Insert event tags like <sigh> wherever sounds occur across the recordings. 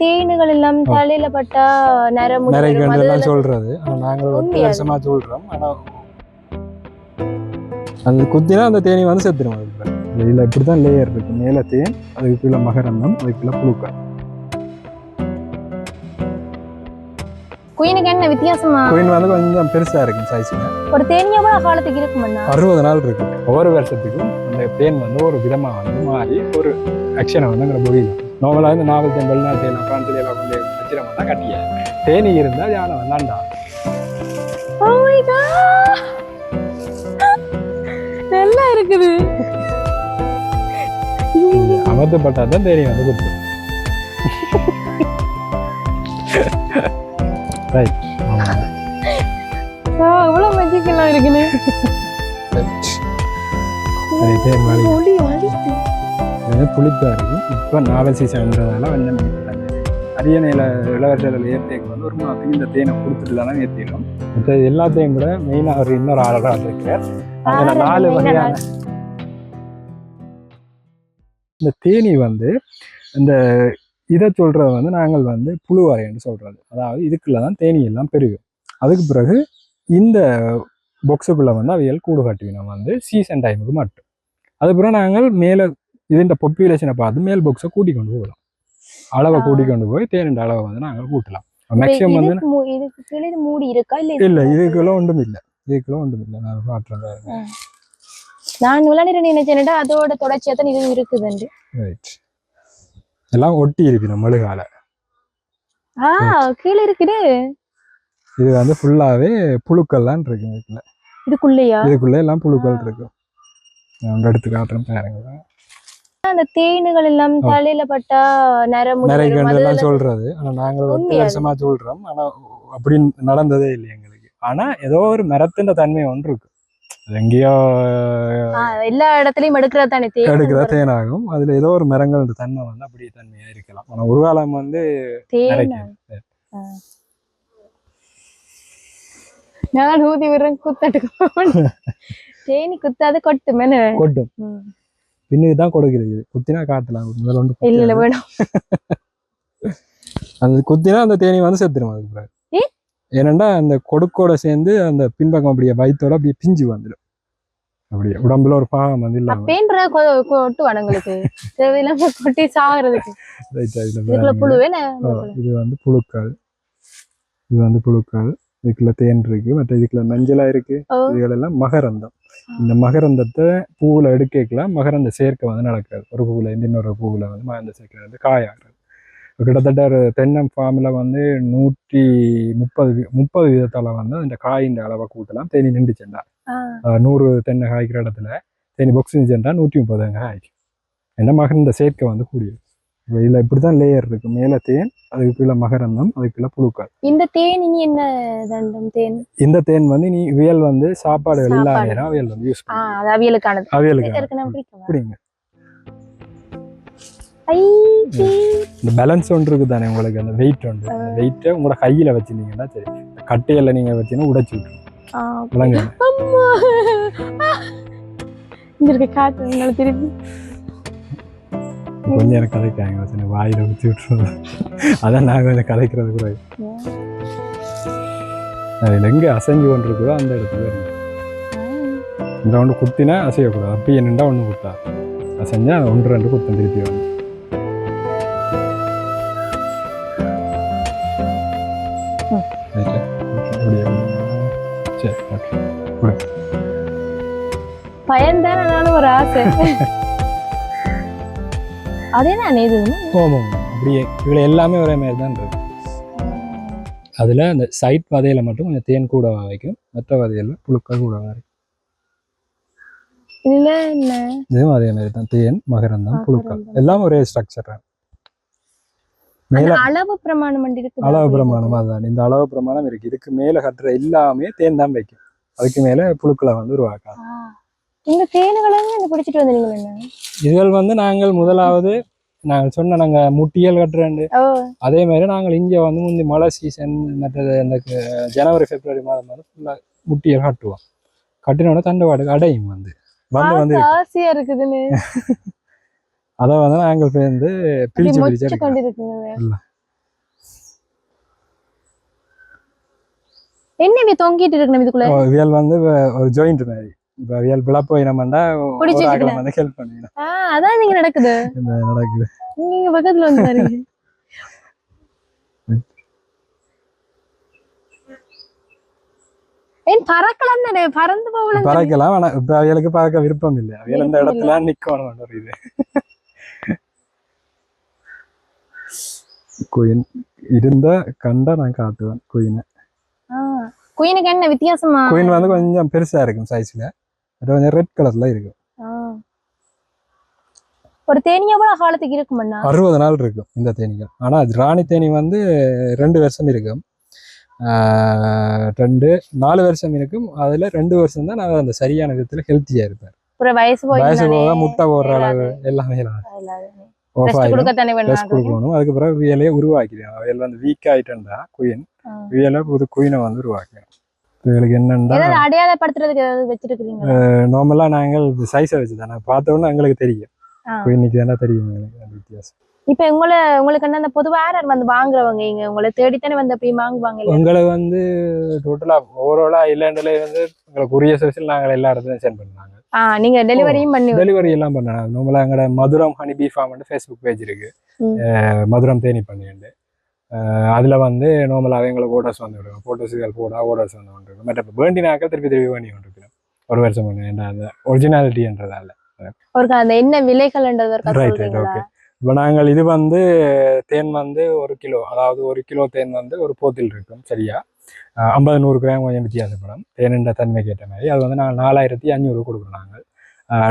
தேனுகள் எல்லாம் தலையில பட்டா. கண்டெல்லாம் அதுல- சொல்றது. நாங்கள்? வருஷமா சொல்றோம். ஆனா அது குத்தினா அந்த தேனி வந்து செத்துரும். அதுக்குள்ள இதுல இப்படிதான் லேயர் இருக்கு. மேல தேன் அதுக்கு கீழே மகரந்தம் அதுக்கு கீழே புழுக்கள் குயினுக்கு என்ன வித்தியாசமா? குயின் வந்து கொஞ்சம் பெருசா இருக்கு சைஸ்ல ஒரு தேனியாவா காலத்துக்கு இருக்குமண்ணா அறுபது நாள் இருக்கு ஒவ்வொரு வருஷத்துக்கும் அந்த தேன் வந்து ஒரு விதமா வந்து மாறி ஒரு ஆக்ஷனை வந்து அங்கே முடியல நார்மலாக இந்த நாவல் வெளிநாட்டு தேன் பிரான்ஸ்ல எல்லாம் கொண்டு வச்சிரம் தான் கட்டிய. தேனி இருந்தா யானை வந்தாண்டா Oh. நல்லா இருக்குது. அமர்த்தப்பட்டா தான் தேனி வந்து குத்து ரைட் ஆமாம் ஆ, இவ்வளவு மேஜிக் எல்லாம் இருக்குன்னு அது தேன் மாதிரி ஒளி வலிக்குது. இது புளிப்பா இருக்கும் இப்போ நாவல் சீசன்றதால கொஞ்சம் அரியணையில் இளவரசர்கள் ஏற்றிக்கு வந்து ஒரு மாதத்துக்கு இந்த தேனை கொடுத்துட்டு தானே ஏற்றிடும் மற்ற எல்லாத்தையும் கூட மெயினாக ஒரு இன்னொரு ஆளராக வந்திருக்கார் அதில் நாலு வகையான இந்த தேனி வந்து இந்த இதை சொல்றது வந்து நாங்கள் வந்து புழுவரைன்னு சொல்றது. அதாவது இதுக்குள்ள தான் தேனி எல்லாம் பெருகும். அதுக்கு பிறகு இந்த பொக்ஸுக்குள்ள வந்து அவைகள் கூடு கட்டுவினோம் வந்து சீசன் டைமுக்கு மட்டும். அதுக்கப்புறம் நாங்கள் மேலே இதுன்ற பாப்புலேஷனை பார்த்து மேல் பொக்ஸை கூட்டி கொண்டு போகலாம் அளவை. கூட்டி கொண்டு போய் தேனின்ற அளவை வந்து நாங்கள் கூட்டலாம் மேக்ஸிமம் வந்து இது மூடி இருக்கா இல்ல இல்லை இதுக்குள்ள ஒன்றும் இல்லை இதுக்குள்ள ஒன்றும் இல்லை நான் காட்டுறேன் நான் விளையாண்டு நினைச்சேன்டா அதோட தொடர்ச்சியா தான் இதுவும் இருக்குதுண்டு ரைட் எல்லாம் ஒட்டி இருக்கு நம்ம மெழுகால ஆ கீழே இருக்குது இது வந்து ஃபுல்லாகவே புழுக்கள்லாம் இருக்கு இதுக்குள்ள இதுக்குள்ளேயா இதுக்குள்ள எல்லாம் புழுக்கள் இருக்கு நான் எடுத்து காட்டுறேன் பாருங்க அந்த தேனுகள் எல்லாம். தலையில பட்டா நரமுடி நிறைய வரும். கண்டெல்லாம் அதுல- சொல்றது. ஆனா நாங்கள் உண்மையா? வருஷமா சொல்றோம். ஆனா அப்படி நடந்ததே இல்லை எங்களுக்கு. ஆனா ஏதோ ஒரு மரத்தின் தன்மை ஒன்று இருக்கு. எங்கேயோ எல்லா இடத்துலயும் எடுக்கிறது தானே எடுக்கிற தேன் தேனாகும். அதுல ஏதோ ஒரு மரங்கள் தன்மை வந்து அப்படியே தன்மையா இருக்கலாம். ஆனா ஒரு காலம் வந்து நான் ஊதி விடுறேன் குத்தட்டுக்கு <laughs> தேனி குத்தாது கொட்டு மேல கொட்டும். பின்னுக்கு தான் கொடுக்கிறது. குத்தினா காட்டலாம். முதல்ல ஒன்று இல்ல இல்ல வேணும். அந்த குத்தினா அந்த தேனி வந்து செத்துரும் அதுக்கு பிறகு? ஏனண்டா அந்த கொடுக்கோட சேர்ந்து அந்த பின்பக்கம் அப்படியே வயித்தோட அப்படியே பிஞ்சு வந்துடும் அப்படியே உடம்புல ஒரு பாகம் வந்து இல்லாம. அப்பேன்ற கொட்டு வனங்களுக்கு தேவையில்லாம கொட்டி சாகுறதுக்கு. இது வந்து புழுக்கள். இது வந்து புழுக்கள். இதுக்குள்ள தேன் இருக்கு. மற்ற இதுக்குள்ள மஞ்சளா இருக்கு. இதுகளெல்லாம் மகரந்தம். இந்த மகரந்தத்தை பூவுல எடுக்கலாம் மகரந்த சேர்க்கை வந்து நடக்காது ஒரு பூவுல இருந்து இன்னொரு பூவுல வந்து மகரந்த சேர்க்கை வந்து காயாகிறது. கிட்டத்தட்ட ஒரு தென்னம் ஃபார்மில் வந்து நூற்றி முப்பது முப்பது விதத்தால வந்து அந்த காயின் அளவை கூட்டலாம். தேனி ஆ. அஹ் நூறு தென்னை காய்க்கிற இடத்துல தேனி பொக்ஸ் சென்றா நூற்றி முப்பது காய்க்கும். என்ன மகரந்த சேர்க்கை வந்து கூடியது. இதில் இப்படி தான் லேயர் இருக்கு. மேலே தேன் அதுக்கு கீழே மகரந்தம் அதுக்கு கீழே புழுக்கள். இந்த தேன் இனி என்ன தண்டம் தேன்? இந்த தேன் வந்து நீ வியல் வந்து சாப்பாடுகள் இல்லாத அவியல் வந்து யூஸ் அது அவியலுக்கானது. அவியலுக்கு சீ. இந்த பேலன்ஸ் ஒன்று இருக்கு தானே உங்களுக்கு? அந்த வெயிட் ஒன்று. வெயிட்டை உங்களோட கையில் வச்சிருந்தீங்கன்னா சரி. கட்டையில் நீங்கள் வச்சீங்கன்னா உடைச்சு விட்டுரும். ஆ, விளங்க இங்க இருக்க காத்து உங்களை திருப்பி கொஞ்சம் எனக்கு கலைக்காங்க வச்சு வாயில் ஊற்றி விட்டுருவோம் அதான் நான் கொஞ்சம் கலைக்கிறது கூட. அதில் எங்கே அசைஞ்சு கொண்டு இருக்குதோ அந்த இடத்துல இருக்கு. இந்த ஒன்று குத்தினா அசையக்கூடாது. அப்படி என்னண்டா ஒன்று குத்தா? அசைஞ்சா ஒன்று ரெண்டு குத்தம் திருப்பி வந்து சரி ஓகே. பயன்தான் நானும் ஒரு ஆசை. அதே நான் இது? கோபம் அப்படியே இதில் எல்லாமே ஒரே மாதிரி தான் இருக்கு. அதில் அந்த சைட் வதையில் மட்டும் கொஞ்சம் தேன் கூட வைக்கும் மற்ற வதையில் புழுக்கள் கூட என்ன? இதுவும் அதே மாதிரி தான் தேன் மகரந்தம் புழுக்கள். எல்லாம் ஒரே ஸ்ட்ரக்சர் மேல அளவு பிரமாணம் அளவு பிரமாணம் அதுதான். இந்த அளவு பிரமாணம் இருக்கு. இதுக்கு மேல கட்டுற எல்லாமே தேன் தான் வைக்கும். அதுக்கு மேல புழுக்களை வந்து உருவாக்காது இந்த தேனுகளும் இந்த பிடிச்சிட்டு வந்தீங்க என்ன? இதுகள் வந்து நாங்கள் முதலாவது நாங்கள் சொன்ன நாங்க முட்டியல் கட்டுறேன் அதே மாதிரி நாங்கள் இங்கே வந்து முந்தி மழை சீசன் மற்றது இந்த ஜனவரி பிப்ரவரி மாதம் வந்து ஃபுல்லாக முட்டியல் கட்டுவோம். கட்டினோட தண்டவாடு அடையும் வந்து. வந்து வந்து ஆசையா இருக்குதுன்னு. <laughs> அதை வந்து நாங்கள் சேர்ந்து பிரிச்சு பிரிச்சு கொண்டிருக்குங்க என்ன தொங்கிட்டு இருக்கு இதுக்குள்ள? இவள் வந்து ஒரு ஜாயிண்ட் மாதிரி. ஆக்களை வச்சுக்கலாம். வந்து ஹெல்ப் பண்ணிக்கணும் ஆ அதான் நீங்க நடக்குது. நடக்குது? நீங்க பக்கத்துல வந்து பாருங்க. ஏன் பறக்கலாம் தானே? பறந்து போகலாம் பறக்கலாம் ஆனா இப்ப அவியலுக்கு பறக்க விருப்பம் இல்லை. அவியல் இந்த இடத்துல நிக்கணும் இது. குயின் இருந்த கண்டா நான் காட்டுவேன் குயினை குயினுக்கு என்ன வித்தியாசமா? குயின் வந்து கொஞ்சம் பெருசா இருக்கும் சைஸ்ல அது கொஞ்சம் ரெட் கலர்ல இருக்கும் ஆ. ஒரு தேனியா கூட காலத்துக்கு இருக்குமண்ணா அறுபது நாள் இருக்கும் இந்த தேனீகள். ஆனா ராணி தேனி வந்து ரெண்டு வருஷம் இருக்கும். ரெண்டு நாலு வருஷம் இருக்கும். அதுல ரெண்டு வருஷம் தான் நான் அந்த சரியான விதத்துல ஹெல்த்தியா இருப்பேன் வயசு போக முட்டை போடுற அளவு எல்லாமே தானே கொடுக்கணும். அதுக்கு பிறகு வியலையே உருவாக்கிடுவேன் வியல் வந்து வீக் ஆயிட்டா குயின். வியலை புது குயினை வந்து உருவாக்கணும் இவளுக்கு என்னன்னா அடையாளப்படுத்துறதுக்கு ஏதாவது வச்சிருக்கீங்களா நார்மலா நாங்கள் சைஸை வச்சு தானே பார்த்த உடனே எங்களுக்கு தெரியும். ஆ. குயினுக்கு தானே தெரியும் எங்களுக்கு. வித்தியாசம். இப்ப உங்களை உங்களுக்கு என்ன அந்த பொதுவா யார் வந்து வாங்குறவங்க? இங்க உங்களை தேடித்தானே வந்து அப்படி வாங்குவாங்க? உங்களை வந்து டோட்டலா ஓவராலா இல்லைன்றதுல வந்து உங்களுக்கு உரிய சோசியல் நாங்கள் எல்லா இடத்துலையும் சென்ட் பண்ணாங்க ஆ நீங்க டெலிவரியும் பண்ணி டெலிவரி எல்லாம் பண்ணாங்க நார்மலா எங்களோட Madhuram honey bee farm Facebook page இருக்கு. மதுரம் தேனி பண்ணிண்டு அதுல வந்து நார்மலாகவே எங்களுக்கு ஓடர்ஸ் வந்து விடுவோம் ஃபோட்டோஸுகள் போட ஓடர்ஸ் வந்து கொண்டிருக்கும் மற்ற இப்போ வேண்டினாக்க திருப்பி திருப்பி வேண்டி கொண்டிருக்கிறோம் ஒரு வருஷம் பண்ணி அந்த ஒரிஜினாலிட்டின்றதால ஒரு அந்த என்ன விலைகள்ன்றது ரைட் ரைட் ஓகே இப்போ நாங்கள் இது வந்து தேன் வந்து ஒரு கிலோ அதாவது ஒரு கிலோ தேன் வந்து ஒரு போத்தில் இருக்கும் சரியா? ஐம்பது நூறு கிராம் கொஞ்சம் வித்தியாசப்படும். தேனின்ற தன்மைக்கு ஏற்ற மாதிரி. அது வந்து நாங்கள் நாலாயிரத்தி அஞ்சூறு கொடுக்குறோம் நாங்கள்.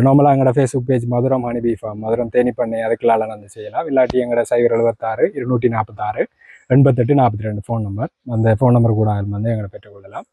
நார்மலாக எங்களோட Facebook page Madhuram honey bee farm Madhuram Theni பண்ணை அதுக்குள்ளால வந்து செய்யலாம். இல்லாட்டி எங்களோட சைபர் எழுபத்தாறு இருநூற்றி நாற்பத்தாறு எண்பத்தெட்டு நாற்பத்தி ரெண்டு ஃபோன் நம்பர் அந்த ஃபோன் நம்பர் கூட வந்து எங்களை பெற்றுக்கொள்ளலாம்.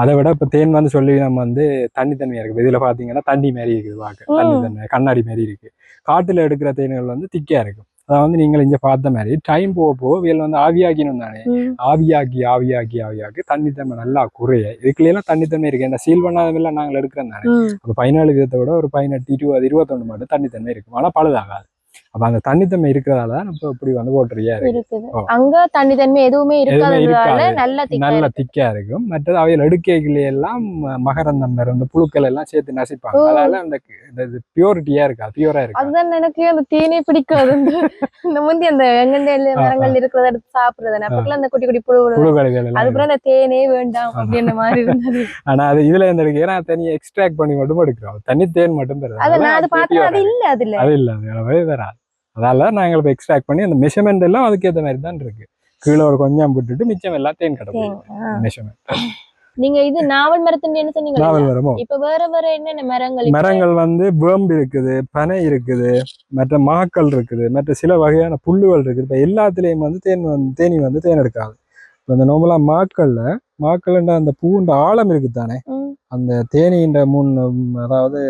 அதை விட இப்போ தேன் வந்து சொல்லி நம்ம வந்து தண்ணி தன்மையாக இருக்குது இதில் பார்த்தீங்கன்னா தண்ணி மாரி இருக்குது வாக்கு. தண்ணி. தன்மை கண்ணாடி மாரி இருக்குது காட்டில் எடுக்கிற தேன்கள் வந்து திக்காக இருக்கும். அதாவது வந்து நீங்கள் இங்கே பார்த்த மாதிரி டைம் போக போக இதில் வந்து ஆவியாக்கினும் தானே. ஆவியாக்கி ஆவியாக்கி ஆவியாக்கி தண்ணி தன்மை நல்லா குறைய. இதுக்குலாம் தண்ணி தன்மை இருக்கு. இந்த சீல் பண்ணாதமெல்லாம் நாங்கள் எடுக்கிறோம் தானே. அப்போ பதினாலு விதத்தை விட ஒரு பதினெட்டு இருபது இருபத்தொன்று மட்டும் தண்ணி தன்மை இருக்கும். ஆனால் பழுதாகாது. அப்போ அந்த தண்ணித்தன்மை இருக்கிறதால இப்போ இப்படி வந்து ஓட்டுறியா இருக்கு. இருக்குது. அங்க தண்ணி தன்மை எதுவுமே இருக்காததால இருக்காது. நல்ல திக்கா நல்ல. திக்கா இருக்கும். மற்றது அவையில் எடுக்கைகளே எல்லாம் மகரந்தம் இந்த புழுக்கள் எல்லாம் சேர்த்து நசிப்பாங்க. அதனால அந்த பியூரிட்டியா இருக்கா? பியூரா இருக்கா? அதுதான் எனக்கு அந்த தேனே பிடிக்காது. இந்த- இந்த முந்தி அந்த எங்கண்ட மரங்கள் இருக்கிறத எடுத்து சாப்பிடுறது. அப்பக்கெல்லாம் அந்த குட்டி குட்டி புழு அதுக்கப்புறம் அந்த தேனே வேண்டாம் அப்படின்ற மாதிரி இருந்தது. <laughs> ஆனா அது இதுல எடுக்க ஏன்னா தனியா எக்ஸ்ட்ராக்ட் பண்ணி மட்டும் எடுக்கிறோம். தனி தேன் மட்டும் தருது. அத நான் அது இல்ல அது இல்ல. அது அதால நாங்கள் இப்போ எக்ஸ்ட்ராக்ட் பண்ணி அந்த மெஷர்மெண்ட் எல்லாம் அதுக்கேற்ற மாதிரி தான் இருக்கு கீழே ஒரு கொஞ்சம் விட்டுட்டு மிச்சம் தேன். கிடக்கும். மெஷர்மெண்ட் நீங்க இது நாவல் மரத்தின் என்ன சொன்னீங்க நாவல் வரமோ இப்ப வேற வேற என்னென்ன மரங்கள்? மரங்கள் வந்து வேம்பு இருக்குது பனை இருக்குது மற்ற மாக்கள் இருக்குது மற்ற சில வகையான புல்லுகள் இருக்குது இப்போ எல்லாத்துலேயும் வந்து தேன் வந்து தேனி வந்து தேன் எடுக்காது இப்போ இந்த நோமலா மாக்கள்ல மாக்கள்ன்ற அந்த பூண்ட ஆழம் இருக்குது தானே. அந்த தேனின்ற முன் அதாவது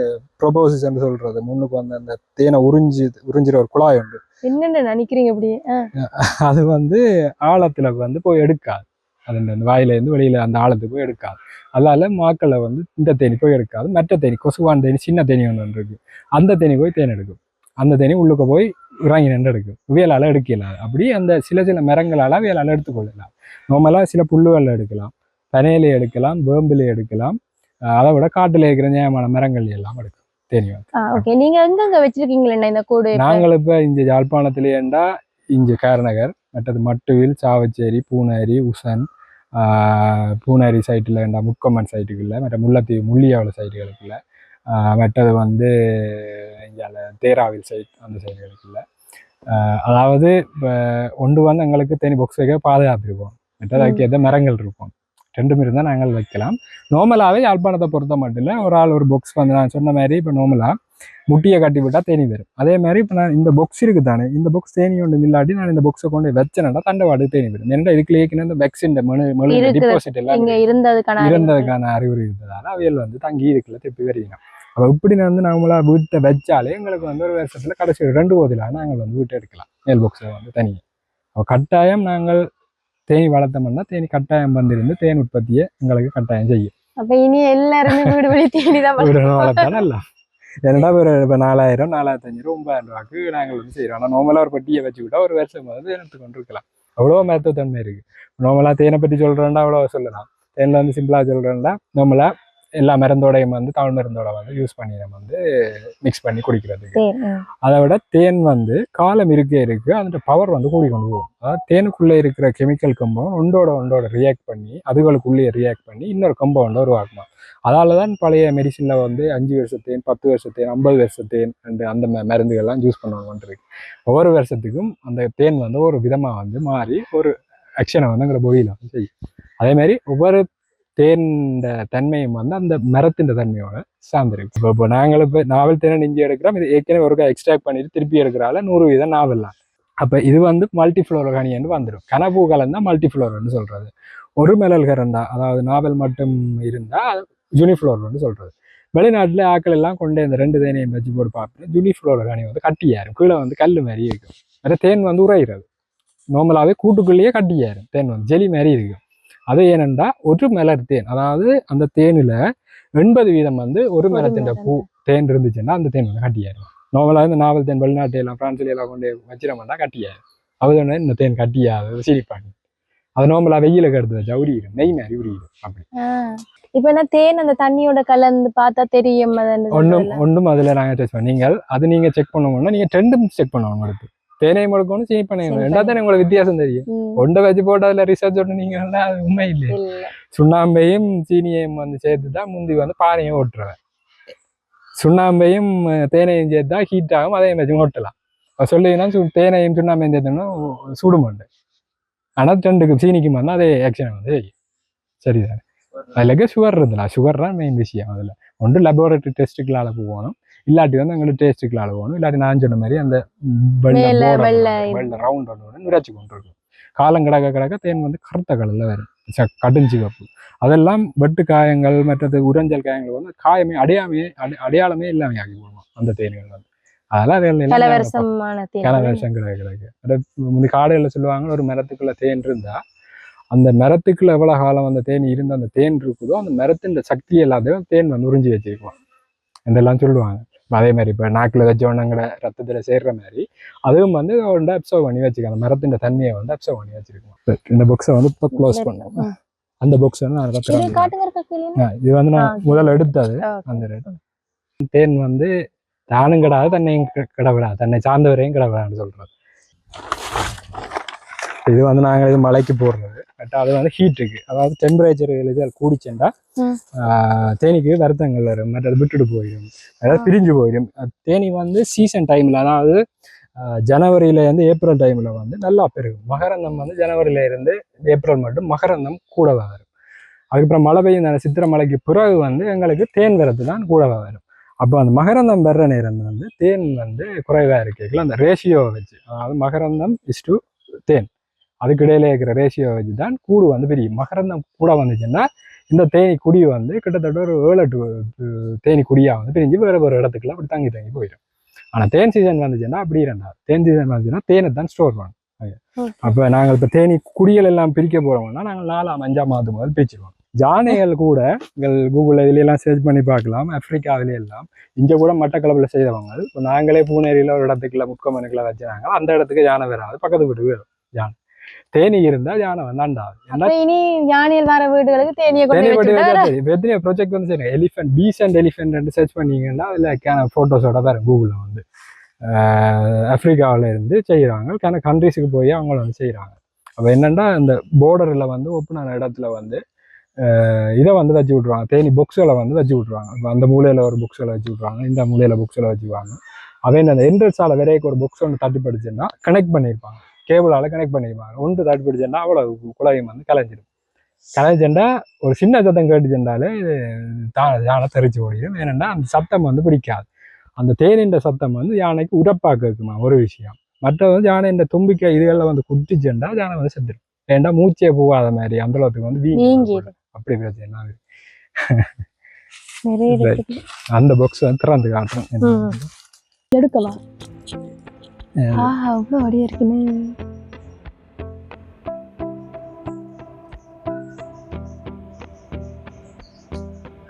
ப்ரொபோசிஸ் சொல்றது முன்னுக்கு வந்து அந்த தேனை உறிஞ்சி உறிஞ்சிற ஒரு குழாய் உண்டு. என்னென்ன நினைக்கிறீங்க அப்படி. அது வந்து ஆழத்துல வந்து போய் எடுக்காது. அது அந்த வாயில இருந்து வெளியில அந்த ஆழத்துக்கு போய் எடுக்காது. அதனால மாக்களை வந்து இந்த தேனி போய் எடுக்காது. மற்ற தேனி கொசுவான் தேனி சின்ன தேனி ஒன்று ஒன்று இருக்கு. அந்த தேனி போய் தேன் எடுக்கும். அந்த தேனி உள்ளுக்க போய் இறங்கி நின்று எடுக்கும். வேலால எடுக்கலாது அப்படி அந்த சில சில மரங்களால வேலால எடுத்துக்கொள்ளலாம் நார்மலாக சில புல்லுகளில் எடுக்கலாம். பனையிலே எடுக்கலாம் வேம்பிலே எடுக்கலாம். அதை விட காட்டுல இருக்கிற நியாயமான மரங்கள் எல்லாம் எடுக்கும். ஆ, ஓகே நீங்க எங்கெங்க வச்சிருக்கீங்களா இந்த கூடு? நாங்கள் இப்போ இங்கே யாழ்ப்பாணத்திலேண்டா இங்கே கேரநகர் மற்றது மட்டுவில் சாவச்சேரி பூனேரி உசன் பூனேரி சைட்டில் ஏண்டா முக்கம்மன் சைட்டுக்குள்ள மற்ற முல்லைத்தீவு முள்ளியாவள சைட்டுகளுக்குள்ள மற்றது வந்து இங்கே தேராவில் சைட் அந்த சைடுகளுக்குள்ள அதாவது இப்போ ஒன்று வந்து எங்களுக்கு தேனி பாக்ஸ் வைக்க பாதுகாப்பு இருக்கும். மற்றது அதுக்கு மரங்கள் இருக்கும். ரெண்டும் இருந்தால் நாங்கள் வைக்கலாம். நார்மலாகவே யாழ்ப்பாணத்தை பொறுத்த மட்டும் இல்லை ஒரு ஆள் ஒரு பாக்ஸ் வந்து நான் சொன்ன மாதிரி இப்போ நார்மலாக முட்டியை கட்டி விட்டா தேனி வரும். அதே மாதிரி இப்போ நான் இந்த பாக்ஸ் இருக்கு தானே இந்த பாக்ஸ் தேனி ஒன்று இல்லாட்டி நான் இந்த பாக்ஸை கொண்டு வச்சேன்னா தண்டவாடு தேனி வரும். ஏன்னா இதுக்குள்ள இந்த வெக்ஸின் மெனு மெனு இருக்குது. டிபாசிட் எல்லாம் இருந்ததுக்கான. இருந்ததுக்கான அறிகுறி இருந்ததால அவையல் வந்து தங்கி இருக்குல்ல திருப்பி வருவீங்க அப்போ இப்படி வந்து நம்மளா வீட்டை வச்சாலே எங்களுக்கு வந்து ஒரு வருஷத்துல கடைசி ரெண்டு போதில் நாங்கள் வந்து வீட்டை எடுக்கலாம். மேல் பாக்ஸில் வந்து தனியாக அப்போ கட்டாயம் நாங்கள் தேனி வளர்த்தோம்னா தேனி கட்டாயம் வந்திருந்து தேன் உற்பத்தியை எங்களுக்கு கட்டாயம் செய்யும். அப்ப இனி எல்லாருமே வீடு தேடி தான் வீடு வளர்த்தா நல்லா என்னடா ஒரு இப்போ நாலாயிரம் நாலாயிரத்தி அஞ்சூறு ஒன்பதாயிரம் ரூபாய்க்கு நாங்கள் வந்து செய்கிறோம் ஆனால் நார்மலாக ஒரு பெட்டியை வச்சுக்கிட்டா ஒரு வருஷம் வந்து எடுத்து கொண்டு இருக்கலாம் அவ்வளோ மருத்துவத்தன்மை இருக்குது நார்மலாக தேனை பற்றி சொல்கிறேன்டா அவ்வளோ சொல்லலாம். தேனில் வந்து சிம்பிளாக சொல்கிறேன்னா நம்மள எல்லா மருந்தோடையும் வந்து தமிழ் மருந்தோட வந்து யூஸ் பண்ணி நம்ம வந்து மிக்ஸ் பண்ணி குடிக்கிறதுக்கு. ம். அதை விட தேன் வந்து காலம் இருக்க இருக்கு. அதோட பவர் வந்து கூடி கொண்டு போகும். அதாவது தேனுக்குள்ளே இருக்கிற கெமிக்கல் கம்பவுண்ட் ஒன்றோட ஒன்றோட ரியாக்ட் பண்ணி அதுகளுக்குள்ளேயே ரியாக்ட் பண்ணி இன்னொரு கம்பவுண்டை உருவாக்குமா. அதால தான் பழைய மெடிசினில் வந்து அஞ்சு வருஷத்தேன் பத்து வருஷத்தேன் ஐம்பது வருஷத்தேன் அண்டு அந்த மருந்துகள்லாம் யூஸ் பண்ணுவாங்க இருக்கு. ஒவ்வொரு வருஷத்துக்கும் அந்த தேன் வந்து ஒரு விதமாக வந்து மாறி ஒரு ஆக்ஷனை வந்து எங்களை பொடியில் வந்து செய்யும். அதே மாதிரி ஒவ்வொரு தேனோட தன்மையும் வந்து அந்த மரத்தின் தன்மையோட சார்ந்திருக்கு. இப்போ இப்போ நாங்கள் இப்போ நாவல் தேனை நெஞ்சு எடுக்கிறோம். இது ஏற்கனவே ஒருக்கா எக்ஸ்ட்ராக்ட் பண்ணிட்டு திருப்பி எடுக்கிறால நூறு வீதம் நாவல்லாம் அப்போ இது வந்து மல்டி ஃப்ளோரகானின்னு வந்துடும் கனவு கலந்தா மல்டி ஃப்ளோரன்னு சொல்கிறது ஒரு மிளல் கறந்தா அதாவது நாவல் மட்டும் இருந்தால் ஜூனிஃப்ளோரன்னு சொல்கிறது வெளிநாட்டில் ஆக்கள் எல்லாம் கொண்டு இந்த ரெண்டு தேனையும் வச்சு போட்டு பார்ப்பேன் ஜூனிஃப்ளோரகானி வந்து கட்டியாரும் கீழே வந்து கல் மாதிரி இருக்கும் வேற தேன் வந்து உரையிறது நார்மலாகவே கூட்டுக்குள்ளேயே கட்டியாரும் தேன் வந்து ஜெலி மாதிரி இருக்கும் அது ஏனென்றா ஒரு மலர் தேன். அதாவது அந்த தேனில் எண்பது வீதம் வந்து ஒரு மரத்தின். பூ தேன். இருந்துச்சுன்னா அந்த தேன் வந்து கட்டியாயிரும். நார்மலாக இந்த நாவல் தேன் வெளிநாட்டு எல்லாம் பிரான்ஸ்ல எல்லாம் கொண்டு வச்சிரமாட்டா கட்டியாயிரும். அது ஒன்று இந்த தேன் கட்டியாது சிரிப்பாங்க. அது நார்மலாக வெயிலுக்கு எடுத்து வச்சா உரியிடும் நெய் மாதிரி உரியிடும் அப்படி. இப்ப என்ன தேன் அந்த தண்ணியோட கலந்து பார்த்தா தெரியும் ஒன்றும்? ஒன்றும் அதில் நாங்கள் டெஸ்ட் நீங்கள் அது நீங்கள் செக் பண்ணணும்னா நீங்கள் ரெண்டும் செக் பண்ணணும் அடுத்து தேனையும் முழுக்கணும் சீனி பண்ணையும் சீனி ரெண்டா தானே உங்களுக்கு வித்தியாசம் தெரியும். ஒன்றை வச்சு போட்டு அதில் ரிசர்ச் ஒன்று நீங்கள் அது உண்மை இல்லையே. இல்ல. சுண்ணாம்பையும் சீனியையும் வந்து சேர்த்து தான் முந்தி வந்து பானையை ஓட்டுறவன். சுண்ணாம்பையும் தேனையும் சேர்த்து தான் ஹீட் ஆகும் அதையும் வச்சு ஓட்டலாம். சொல்லிங்கன்னா சு தேனையும் சுண்ணாம்பையும் சேர்த்தோம்னா சுடுமண்டு ஆனால் ரெண்டுக்கும் சீனிக்கும் வந்து அதே ஆக்ஷன் வந்து சரிதானே? அதில் சுகர் இருந்தல சுகர் தான் மெயின் விஷயம் அதில். ஒன்று லெபோரட்டரி டெஸ்ட்டுகளால் போகணும். இல்லாட்டி வந்து எங்களுக்கு டேஸ்ட்டுகளால் போகணும். இல்லாட்டி நான் சொன்ன மாதிரி அந்த வெள்ளை வெள்ளை ரவுண்ட் ஒன்று நிறச்சி கொண்டு இருக்கும். காலம் கிடக்க கிடக்க தேன் வந்து கருத்த கலரில் வரும். ச- கடும் சிவப்பு அதெல்லாம் வெட்டு காயங்கள் மற்றது உறைஞ்சல் காயங்கள் வந்து காயமே அடையாமே அடை- அடையாளமே இல்லாமல் ஆக்கி போடுவோம் அந்த தேன்கள் வந்து. அதெல்லாம் கிடக்கு கிடக்கு. அது முந்தி காடுகளில் சொல்லுவாங்க ஒரு மரத்துக்குள்ள தேன் இருந்தா அந்த மரத்துக்குள்ள எவ்வளவு காலம் அந்த தேன் இருந்து அந்த தேன் இருக்குதோ அந்த மரத்தின் சக்தி எல்லாத்தையும் தேன் வந்து உறிஞ்சி வச்சிருக்கும் இதெல்லாம் சொல்லுவாங்க. அதே மாதிரி இப்போ நாக்கில் வச்சோன்னங்கிற ரத்தத்தில் சேர்ற மாதிரி அதுவும் வந்து ஒன்றை அப்சர்வ் பண்ணி வச்சுக்க அந்த மரத்தின் தன்மையை வந்து அப்சர்வ் பண்ணி வச்சிருக்கோம். இந்த புக்ஸை வந்து இப்போ க்ளோஸ் பண்ணுவோம் ம். அந்த புக்ஸ் வந்து நான் இது வந்து நான் முதல்ல எடுத்தது. அந்த தேன் வந்து தானும் கிடாது தன்னையும் கிடவிடாது. தன்னை சார்ந்தவரையும் கிடவிடான்னு சொல்றது. இது வந்து நாங்கள் இது மலைக்கு போடுறது. பட் அது வந்து ஹீட்டுக்கு அதாவது டெம்பரேச்சர் இது கூடிச்சேன்டா. தேனிக்கு வருத்தங்கள் வரும். மற்றது விட்டுட்டு போயிடும். அதாவது பிரிஞ்சு போயிடும். தேனி வந்து சீசன் டைமில் அதாவது ஜனவரியில இருந்து ஏப்ரல் டைமில் வந்து நல்லா பெருகும். மகரந்தம் வந்து ஜனவரியில இருந்து ஏப்ரல் மட்டும் மகரந்தம் கூட வரும். அதுக்கப்புறம் மழை பெய்யும் சித்திரை மழைக்கு பிறகு வந்து எங்களுக்கு தேன் வரது தான் கூடவா வரும். அப்போ அந்த மகரந்தம் வர்ற நேரம் வந்து தேன் வந்து குறைவாக இருக்கல அந்த ரேஷியோவை வச்சு அதாவது மகரந்தம் இஸ் டு தேன். அதுக்கு இடையில இருக்கிற ரேஷியோவை வச்சு தான் கூடு வந்து பிரியும். மகரந்தம் கூட வந்துச்சுன்னா இந்த தேனி குடி வந்து கிட்டத்தட்ட ஒரு ஏழு எட்டு தேனி குடியா வந்து பிரிஞ்சு வேற ஒரு இடத்துக்குலாம் அப்படி தங்கி தங்கி போயிடும். ஆனால் தேன் சீசன் வந்துச்சுன்னா அப்படி ரெண்டாவது தேன் சீசன் வந்துச்சுன்னா தேனை தான் ஸ்டோர் பண்ணும். அப்போ நாங்கள் இப்போ தேனி குடிகள் எல்லாம் பிரிக்க போறோம்னா நாங்கள் நாலாம் அஞ்சாம் மாதம் முதல் பிரிச்சிருவோம். ஜானைகள் கூட நீங்கள் கூகுளில் இதுல எல்லாம் சர்ச் பண்ணி பார்க்கலாம். ஆப்பிரிக்காவிலே எல்லாம். இங்கே கூட மட்டக்களப்பில் செய்தவங்க. இப்போ நாங்களே பூனேரியில் ஒரு இடத்துக்குள்ள முக்கமனுக்குள்ள வச்சுனாங்க அந்த இடத்துக்கு யானை வராது. பக்கத்து வீட்டுக்கு வரும். யானை. தேனி வந்தாண்டாது ஏன்னா அப்ப இனி யானையில் வர வீடுகளுக்கு தேனியை கொண்டு தேனி பட்டி வச்சுட்டா வச்சா தெரியும் இப்போ எத்தனையோ ப்ராஜெக்ட் வந்து சரி elephant peace and elephant search பண்ணீங்கன்னா அதில் ஃபோட்டோஸோட பாருங்க கூகுளில் வந்து ஆப்பிரிக்காவில் இருந்து செய்கிறாங்க கன கண்ட்ரிஸுக்கு போய் அவங்கள வந்து செய்கிறாங்க அப்போ என்னென்னா இந்த borderல வந்து ஓப்பனான இடத்துல வந்து இதை வந்து வச்சு விட்ருவாங்க தேனி புக்ஸுகளை வந்து வச்சு விட்ருவாங்க இப்போ அந்த மூலையில் ஒரு புக்ஸுகளை வச்சு விட்ருவாங்க இந்த மூலையில் புக்ஸுகளை வச்சுக்குவாங்க அதே அந்த என்ட்ரன்ஸால் வரைக்கும் ஒரு புக்ஸ் ஒன்று தட்டி படிச்சுன்னா கனெக்ட் பண்ணியிருப்பாங்க. கேபிளால் கனெக்ட் பண்ணியிருப்பாங்க ஒன்று தட்டி படிச்சுன்னா அவ்வளோ குழாயும் வந்து கலைஞ்சிடும் கலைஞ்சண்டா ஒரு சின்ன சத்தம் கேட்டுச்சுண்டாலே இது தா- யானை தெரிச்சு ஓடிடும். ஏனென்னா அந்த சத்தம் வந்து பிடிக்காது. அந்த தேனின்ற சத்தம் வந்து யானைக்கு உரப்பாக கேட்குமா ஒரு விஷயம். மற்றது வந்து யானை இந்த தும்பிக்கை இதுகளில் வந்து குட்டிச்சுண்டா யானை வந்து செத்துடும் ஏன்டா மூச்சே போகாத மாதிரி அந்த அளவுக்கு வந்து வீங்கி. அப்படி பிரச்சனை <laughs> அந்த பாக்ஸ் திறந்து காட்டுறேன் ம். எடுக்கலாம். ஆஹா. அவ்வளோ அடியா இருக்குன்னு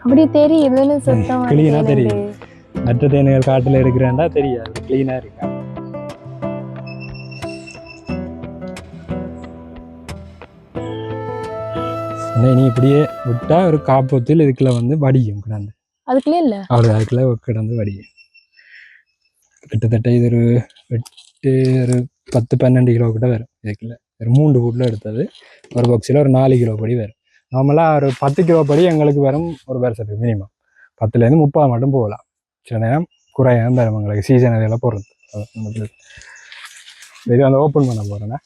அப்படி தெரியுதுன்னு சுத்தம் ஆ தெரியுது. மற்ற தேனிகள் காட்டில் இருக்கிறேன்டா தெரியாது. க்ளீனாக இருக்கா? நீ இப்படியே விட்டா ஒரு காப்பத்தில் இதுக்குள்ள வந்து வடியும் கிடந்து. அதுக்குள்ளே இல்ல? அவ்வளோ அதுக்குள்ள கிடந்து வடியும். கிட்டத்தட்ட இது ஒரு எட்டு ஒரு பத்து பன்னெண்டு கிலோ கிட்ட வரும் இதுக்குள்ள ஒரு மூன்று ஃபுட்டில் எடுத்தது ஒரு பாக்ஸில் ஒரு நாலு கிலோ படி வரும் நார்மலாக ஒரு பத்து கிலோ படி எங்களுக்கு வரும் ஒரு வருஷத்துக்கு மினிமம் பத்துலேருந்து முப்பது மட்டும் போகலாம் சில நேரம் குறையாக வரும் எங்களுக்கு சீசன் அதெல்லாம் போடுறது இது வந்து ஓப்பன் பண்ண போகிறேன்னா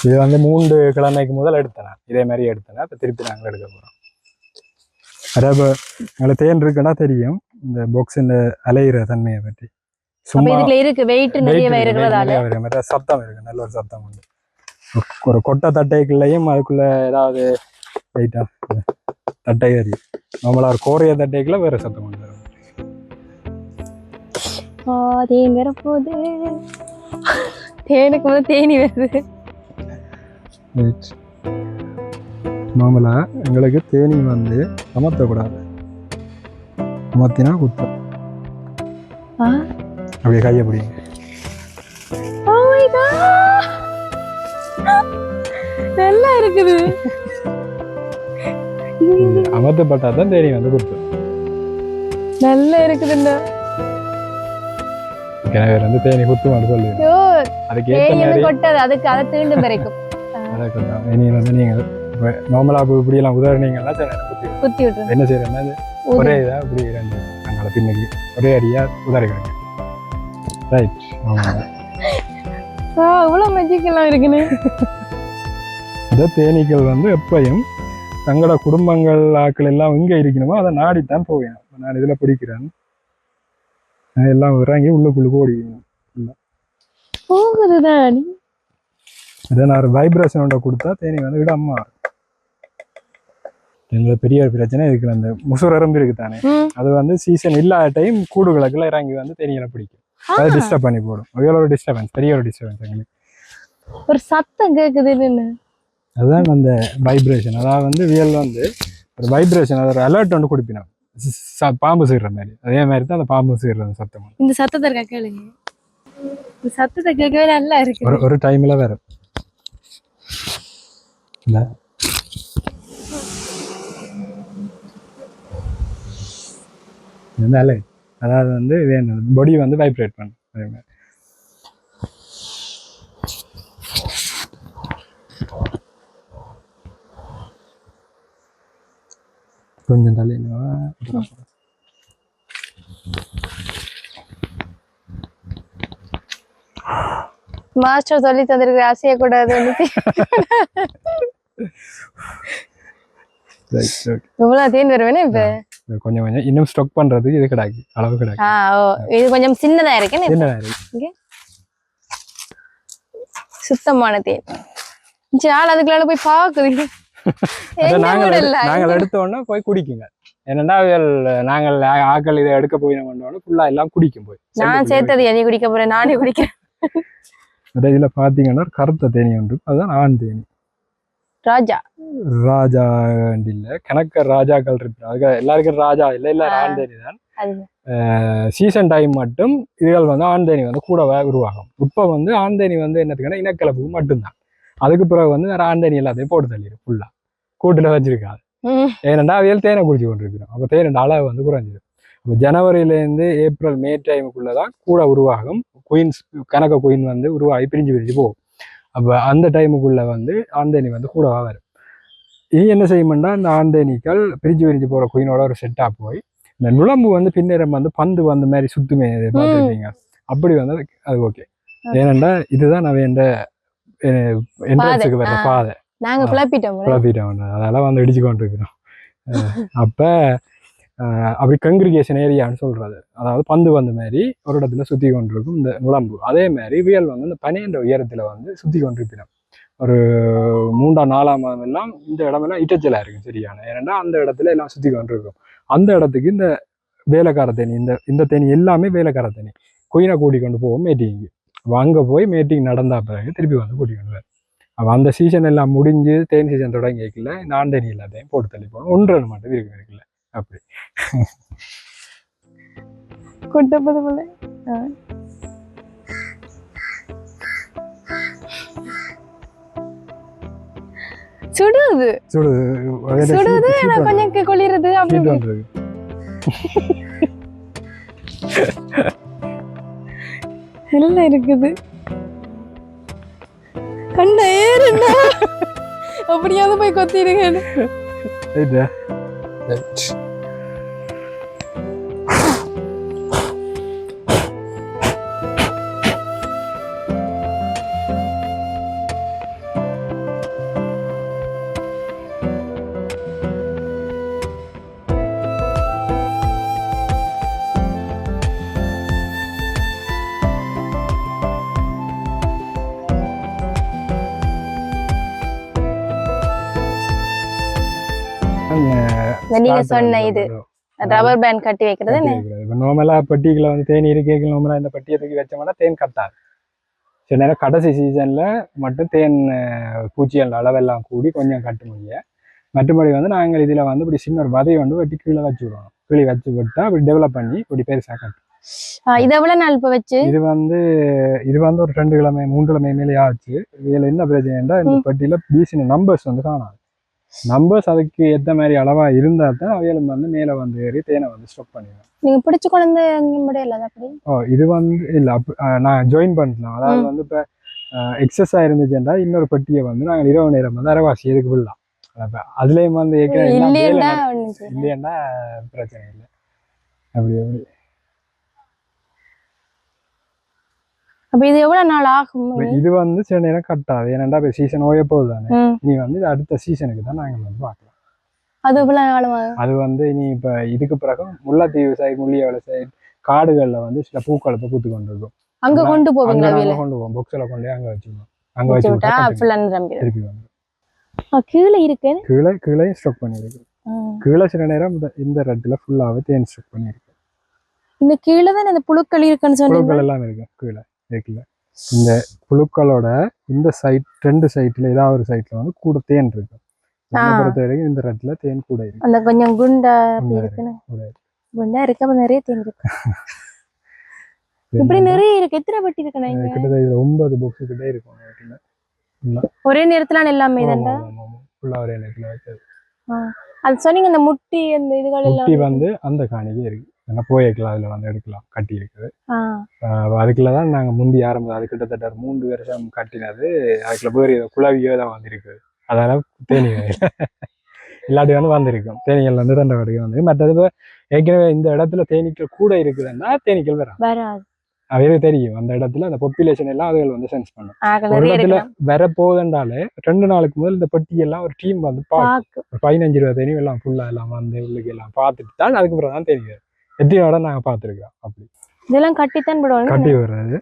இது வந்து மூன்று கிழமைக்கு முதல் எடுத்தேன் இதே மாதிரி எடுத்தேன் இப்போ திருப்பி நாங்கள் எடுக்க போகிறோம் அதாவது எங்களை தேன் இருக்குன்னா தெரியும் இந்த பாக்ஸின் அலையிற தன்மையை பற்றி இதுல இருக்கு வெயிட் நிறைய இருக்கிறதால. சத்தம் இருக்கு நல்ல ஒரு சத்தம் உண்டு. ஒரு கொட்டை தட்டைக்குள்ளேயும் அதுக்குள்ள ஏதாவது வெயிட்டா தட்டை ஏறி நம்மளா ஒரு கோரிய தட்டைக்குள்ள வேற சத்தம் உண்டு. வர போகுது. தேனுக்கு வந்து தேனி வருது. மாமலா எங்களுக்கு தேனி வந்து அமர்த்தக்கூடாது. அமர்த்தினா குத்தம். ஆ? அப்படியே கையை பிடிங்க Oh! நல்லா இருக்குது. அமர்த்தப்பட்டா தான் தேனி வந்து குத்தும் நல்லா இருக்குதுண்டா எனவே வந்து தேனி குத்துமான்னு சொல்லி. ஐயோ அதுக்கு வந்து மாதிரி. கொட்டாது. அதுக்கு அதை தீண்டும் வரைக்கும். <laughs> இனி வந்து நீங்கள் நார்மலாக இப்போ இப்படியெல்லாம் உதாரணீங்கன்னா குத்தி விடும். குத்தி. விட்டுரு என்ன செய்யறேன்னா இது ஒரே இதாக இப்படி ரெண்டு அங்கே பின்னுக்கு. ஒரே அடியாக உதாரி கிடக்கு ரைட் ஆ இவ்வளவு மேஜிக் எல்லாம் இருக்குன்னு. இந்த தேனீக்கள் வந்து எப்பயும் தங்களோட குடும்பங்கள் ஆட்கள் எல்லாம் எங்கே இருக்கணுமோ அதை நாடித்தான் போவேன். நான் இதில் பிடிக்கிறேன். நான் எல்லாம் இறங்கி உள்ளுக்குள்ளுக்கு ஓடிக்கணும் போகுதுதான் இதை நான் வைப்ரேஷனோட கொடுத்தா தேனி வந்து விட அம்மா எங்களுக்கு பெரிய ஒரு பிரச்சனை இருக்குல்ல அந்த முசுர் எறும்பு இருக்கு தானே. அது வந்து சீசன் இல்லாத டைம் கூடுகளுக்குள்ள இறங்கி வந்து தேனிகளை பிடிக்கும். அதை டிஸ்டர்ப் பண்ணி போடும். அவ்வளோ ஒரு டிஸ்டர்பன்ஸ் பெரிய ஒரு டிஸ்டர்பன்ஸ் எங்களுக்கு. ஒரு சத்தம் கேக்குதுன்னு அதுதான் அந்த வைப்ரேஷன் அதாவது வந்து வியல் வந்து ஒரு வைப்ரேஷன் அது ஒரு அலர்ட் ஒன்று கொடுப்பினோம். பாம்பு சீடுற மாதிரி. அதே மாதிரி தான் அந்த பாம்பு அந்த சத்தம் இந்த சத்தத்தை கேளுங்க. இந்த சத்தத்தை கேட்கவே நல்லா இருக்கு. ஒரு ஒரு டைம்ல வேற. இல்ல இருந்தாலே அதாவது வந்து பாடி வந்து வைப்ரேட் பண்ணும். அதே மாதிரி. கொஞ்சம் தலையில மாஸ்டர் சொல்லி தந்திருக்கிற அசைய கூடாது <laughs> இவ்வளவு தேன் வருவேனே இப்ப? கொஞ்சம் கொஞ்சம் இன்னும் ஸ்டாக் பண்றதுக்கு இது கிடாக்கு அளவு கிடாக்கு இது கொஞ்சம் சின்னதா இருக்கேன் என்ன? இருக்கு? சுத்தமான தேன். ஜால் அதுக்குள்ள போய் பாக்குது <laughs> நாங்கள் நாங்கள் எடுத்த உடனே போய் குடிக்குங்க. என்னன்னா நாங்கள் ஆக்கள் இதை எடுக்க போய் கொண்டோன்னு ஃபுல்லா எல்லாம் குடிக்கும் போய். நான் சேர்த்தது எண்ணி குடிக்க போறேன் நானே குடிக்கிறேன். அதே இதுல பாத்தீங்கன்னா ஒரு கருத்த தேனி ஒன்று அதுதான் ஆண் தேனி. ராஜா. ராஜா இல்ல கணக்க ராஜாக்கள் இருக்கு அதுக்கு எல்லாருக்கும் ராஜா இல்ல இல்ல ஆ. ஆண் தேனி. சீசன் டைம் மட்டும் இதுகள் வந்து ஆண் தேனி வந்து கூடவே உருவாகும். இப்போ வந்து ஆண் தேனி வந்து என்னத்துக்குன்னா இனக்கலப்புக்கு மட்டும்தான். அதுக்கு பிறகு வந்து வேற ஆண் தேனி எல்லாத்தையும் போட்டு தள்ளிடும் ஃபுல்லா கூட்டுல வச்சிருக்காது. ஏனெண்டா அவியல் தேனை குடிச்சு கொண்டிருக்கிறோம். அப்போ தேனோட அளவு வந்து குறைஞ்சிடும் அப்போ ஜனவரியிலேருந்து ஏப்ரல் மே டைமுக்குள்ள தான் கூட உருவாகும். குயின்ஸ் கணக்க குயின் வந்து உருவாகி பிரிஞ்சு பிரிஞ்சு போகும். அப்போ அந்த டைமுக்குள்ள வந்து ஆந்தேனி வந்து கூடவா வரும். இனி என்ன செய்யும்னா இந்த ஆந்தேனிக்கள் பிரிஞ்சு பிரிஞ்சு போகிற குயினோட ஒரு செட்டாக போய் இந்த நுழம்பு வந்து பின்னேறம் வந்து பந்து வந்த மாதிரி சுத்துமே பார்த்துருக்கீங்க அப்படி வந்து அது- ஓகே. ஏனெண்டா இதுதான் நான் என்ற என்ட்ரன்ஸுக்கு வர்ற ஆ. பாதை. நாங்க குழப்பிட்டோம் குழப்பிட்டோம் அதெல்லாம் வந்து இடிச்சு கொண்டிருக்கிறோம் அப்போ அப்படி கங்கிரிகேஷன் ஏரியான்னு சொல்றது. அதாவது பந்து வந்த மாதிரி ஒரு இடத்துல சுற்றி கொண்டிருக்கும் இந்த நுழம்பு. அதே மாதிரி வியல் வந்து இந்த பனிரெண்டு உயரத்தில் வந்து சுற்றி கொண்டிருக்கிறோம் ஒரு மூன்றாம் நாலாம் மாதம் எல்லாம் இந்த இடமெல்லாம் இட்டச்சலாக இருக்கும் சரியான. ஏன்னா அந்த இடத்துல எல்லாம் சுற்றி கொண்டிருக்கும். அந்த இடத்துக்கு இந்த வேலைக்கார தேனி இந்த இந்த தேனி எல்லாமே வேலைக்கார தேனி. கொயினா கூட்டி கொண்டு போவோம் மீட்டிங்கு அப்போ அங்கே போய் மீட்டிங் நடந்தா பிறகு திருப்பி வந்து கூட்டி கொண்டு அப்போ அந்த சீசன் எல்லாம் முடிஞ்சு தேன் சீசன் தொடங்கிக்கல இந்த தேனி எல்லாத்தையும் போட்டு தள்ளி போகணும் ஒன்று மட்டும் இருக்கு இருக்குல்ல அப்படி. கொட்டப்பது போல. சுடுது. சுடு சுடுது ஆனா கொஞ்சம் குளிருது அப்படி எல்லாம் இருக்குது. கண்ட ஏறுண்ணா. <laughs> அப்படியாவது போய் கொத்திடுங்க. நீங்க சொன்ன இது. ரப்பர் பேண்ட் கட்டி வைக்கிறது? இப்போ நார்மலாக பட்டிகளை வந்து தேன் இருக்கேக்கு நார்மலாக இந்த பட்டியை தூக்கி வச்சோம்னா தேன் கட்டாது சில நேரம் கடைசி சீசனில் மட்டும் தேன் பூச்சிகள் அளவெல்லாம் கூடி கொஞ்சம் கட்ட முடியும் மற்றபடி வந்து நாங்கள் இதில் வந்து இப்படி சின்ன ஒரு வதையை வந்து வெட்டி கீழே வச்சு விடுவோம் கீழே வச்சு விட்டா அப்படி டெவலப் பண்ணி இப்படி பெருசாக கட்டும் இது எவ்வளவு நாள் இப்ப வச்சு? இது வந்து இது வந்து ஒரு ரெண்டு கிழமை மூன்று கிழமை மேலே ஆச்சு இதில் என்ன பிரச்சனைன்னா இந்த பட்டியில் பிசின நம்பர்ஸ் வந்து காணாது. நம்பர்ஸ் அதுக்கு ஏற்ற மாதிரி அளவா இருந்தால் தான் அவைகளும் வந்து மேலே வந்து ஏறி தேனை வந்து ஸ்டாப் பண்ணிடுவோம் நீங்க பிடிச்சு கொண்டு அப்படி ஓ இது வந்து இல்லை அப் நான் ஜாயின் பண்ணலாம். அதாவது வந்து இப்போ எக்ஸஸாக இருந்துச்சுன்னா இன்னொரு பட்டியை வந்து நாங்கள் இரவு நேரம் வந்து அரைவாசி எதுக்கு விடலாம். அதுலேயும் வந்து ஏற்கனவே. இல்லைன்னா பிரச்சனை இல்லை. அப்படி அப்படி. அப்ப இது எவ்வளவு நாள் ஆகும் இது? வந்து சில நேரம் கட்டாது ஏன்னாண்டா இப்போ சீசன் ஓய போகுது தானே. இனி வந்து அடுத்த சீசனுக்கு தான் நாங்கள் வந்து பார்க்கலாம். அது எவ்வளவு நாள் அது வந்து இனி இப்போ இதுக்கு பிறகு முல்லைத்தீவு சைடு முள்ளியவளை சைடு காடுகளில் வந்து சில பூக்களை இப்போ பூத்து கொண்டு இருக்கும் அங்க கொண்டு அங்க நாங்க வேலை கொண்டு போவோம். பொக்ஸில் கொண்டு அங்கே வச்சுக்கணும் அங்கே வச்சு விட்டா திருப்பி வந்து கீழே இருக்கு. கீழே கீழே ஸ்டாக் பண்ணியிருக்கு ம். கீழே சில நேரம் இந்த ரெட்டில் ஃபுல்லாகவே தேன் ஸ்டாக் பண்ணியிருக்கு இந்த கீழே தான் இந்த புழுக்கள் இருக்குன்னு சொன்னீங்க? புழுக்கள் எல்லாம் இருக்கு கீழே. இருக்குல்ல இந்த புழுக்களோட இந்த சைட் ரெண்டு சைட்டில் ஏதாவது ஒரு சைட்டில் வந்து கூட தேன் இருக்கு. பொறுத்த வரைக்கும் இந்த ரெட்டில் தேன் கூட இருக்கு. அந்த கொஞ்சம் குண்டா குண்டா இருக்கு நிறைய தேன் இருக்கு. <laughs> இப்படி நிறைய இருக்கு. எத்தனை பட்டி இருக்கு கிட்டத்தட்ட ஒன்பது புக்ஸ் கிட்டே இருக்கும் ஒரே நேரத்துல எல்லாமே தான்டா ஃபுல்லா ஒரே நேரத்தில் அது சொன்னீங்க இந்த முட்டி அந்த இதுகள் எல்லாம்? குட்டி வந்து அந்த காணிக்கே இருக்கு. ஏன்னா போய்க்கலாம் அதில் வந்து எடுக்கலாம் கட்டி இருக்குது அதுக்குள்ள தான் நாங்கள் முந்தி ஆரம்பம் அது கிட்டத்தட்ட மூன்று வருஷம் கட்டினது. அதுக்குள்ள பேர் குழவியோ தான் வந்திருக்கு. அதனால தேனி இல்லாட்டி வந்து வந்திருக்கும். தேனீகள் வந்து ரெண்டு வரைக்கும் வந்து மற்றது இப்ப ஏற்கனவே இந்த இடத்துல தேனீக்கள் கூட இருக்குதுன்னா தேனீக்கள் வரும் வராது. அவைகளுக்கு தெரியும். அந்த இடத்துல அந்த பாப்புலேஷன் எல்லாம் அதுகள் வந்து சென்ஸ் பண்ணும். ஒரு இடத்துல இருக்கு வர போகுதுன்றாலே ரெண்டு நாளுக்கு முதல் இந்த பட்டியெல்லாம் ஒரு டீம் வந்து பார்க்கும் பதினஞ்சு இருபது தேனி எல்லாம் ஃபுல்லா எல்லாம் வந்து உள்ளுக்கு எல்லாம் பார்த்துட்டு தான் அதுக்கு பிறகு தான் தெரியும் எத்தனையோட நாங்கள் பார்த்துருக்கோம் அப்படி. இதெல்லாம் கட்டித்தான் போடுவாங்க. கட்டி வர்றது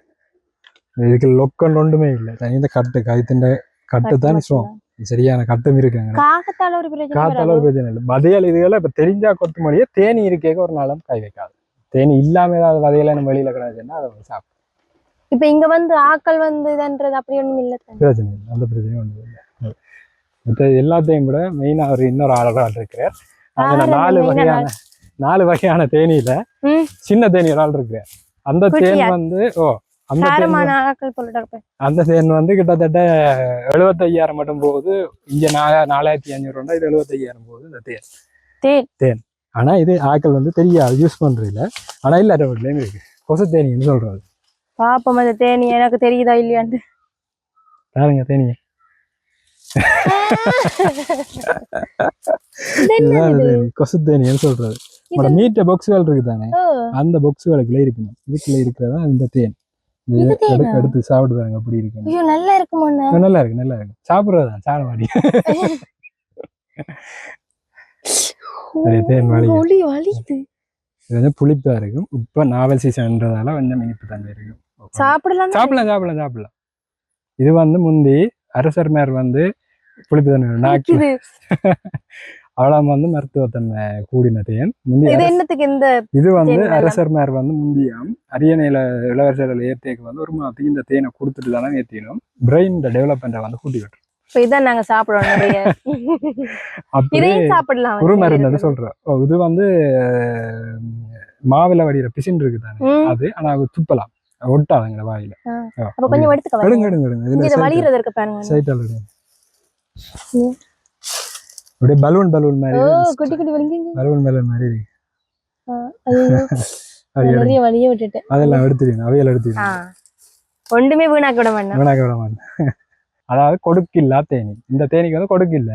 இதுக்கு லொக்கன் ஒன்றுமே இல்லை. இந்த கட்டு கயிற்றுண்ட கட்டு தான் ஸ்ட்ராங் சரியான கட்டும் இருக்குங்க. காகத்தால ஒரு பிரச்சனை காத்தால வராது. ஒரு பிரச்சனை இல்லை. வதையல் இதுகளை இப்போ தெரிஞ்சா கொத்து மொழியே தேனி இருக்கேக்க ஒரு நாளும் கை வைக்காது. தேனி இல்லாம ஏதாவது வதையல நம்ம வெளியில கிடச்சுன்னா அதை சாப்பிடும் இப்ப இங்க வந்து ஆக்கள் வந்து இதுன்றது அப்படி ஒண்ணும் இல்ல. பிரச்சனை இல்லை. அந்த பிரச்சனையும் ஒன்றும் இல்லை. மற்ற எல்லாத்தையும் விட மெயினாக ஒரு இன்னொரு ஆள் ஆள் இருக்கிறார். அதுல நாலு வகையான நாலு வகையான தேனீல ம். சின்ன தேனி ஒரு ஆள் இருக்கிறார் அந்த தேன்? வந்து ஓ அந்த தேன் அந்த தேன் வந்து கிட்டத்தட்ட எழுபத்தையாயிரம் மட்டும் போகுது. இங்க நாலா நாலாயிரத்தி அஞ்சூறு ரூபா இது எழுபத்தையாயிரம் போகுது இந்த தேன். தேன். ஆனா இது ஆக்கள் வந்து தெரியாது யூஸ் பண்றது இல்ல ஆனா இல்லாத வீட்லயும் இருக்கு. கொசு தேனின்னு சொல்றது. பாப்போம் அந்த தேனி எனக்கு தெரியுதா இல்லையான்ட்டு. பாருங்க தேனி இது <laughs> இதுதான் என்னது? தேனி. கொசு தேனின்னு சொல்றது. உங்களோட மீட்ட பாக்ஸ்கள் இருக்கு தானே ஓ, அந்த பாக்ஸ்களுக்குள்ள இருக்கணும். இதுக்குள்ள இருக்கிறதா இந்த தேன்? எடுத்து சாப்பிட்டு பாருங்க அப்படி இருக்கு நல்லா இருக்குமோண்ணா நல்லா இருக்கு நல்லா இருக்கு. சாப்பிடுறதுதான் சாட மாடி சரி, <laughs> தேன் வலிக்குது. இது வந்து புளிப்பா இருக்கும். இப்ப நாவல் சீசன்ன்றதால கொஞ்சம் இனிப்பு தன்மை இருக்கும். சாப்பிடலாம்? சாப்பிடலாம் சாப்பிடலாம் சாப்பிடலாம். இது வந்து முந்தி அரசர் மேர் வந்து புளிப்பு தன்மை நாக்கு. <laughs> அவளாம் வந்து மருத்துவத்தன்மை கூடின தேன் முந்தி இது வந்து தேன் நல்லா- அரசர் மேர் வந்து முந்தியாம். அரியணையில இளவரசர்கள் ஏத்தேக்கு வந்து ஒரு மாதத்துக்கு இந்த தேனை கொடுத்துட்டு தானே ஏத்தினோம். பிரெயின் டெவலப்மெண்ட்டை வந்து கூட்டி விட்டுரும் இதான் நாங்க சாப்பிடலாம் ஒரு மருந்து இது வந்து மாவில வடிகிற பிசின் இருக்கு தானே? அது ஆனா அது துப்பலாம். ஒட்டாதுங்க வாயில. அப்ப கொஞ்சம் எடுத்துக்க எடுங்க. எடுங்க எடுங்க. இதுல இருக்கு. பாருங்க. சைட்டால் ம். அப்படியே பலூன் பலூன் மாதிரி. ஓ குட்டி குட்டி வலிங்க பலூன் பலூன் மாதிரி. இருக்கு. <laughs> நிறைய வலிய விட்டுட்டேன். அதெல்லாம் எடுத்துருங்க அவையெல்லாம் ஆ எடுத்துருங்க ஒன்றுமே வீணாக்க விட மாட்டேன் வீணாக்க விட மாட்டேன் <laughs> அதாவது கொடுக்கில்லா தேனி. இந்த தேனிக்கு வந்து கொடுக்கில்ல.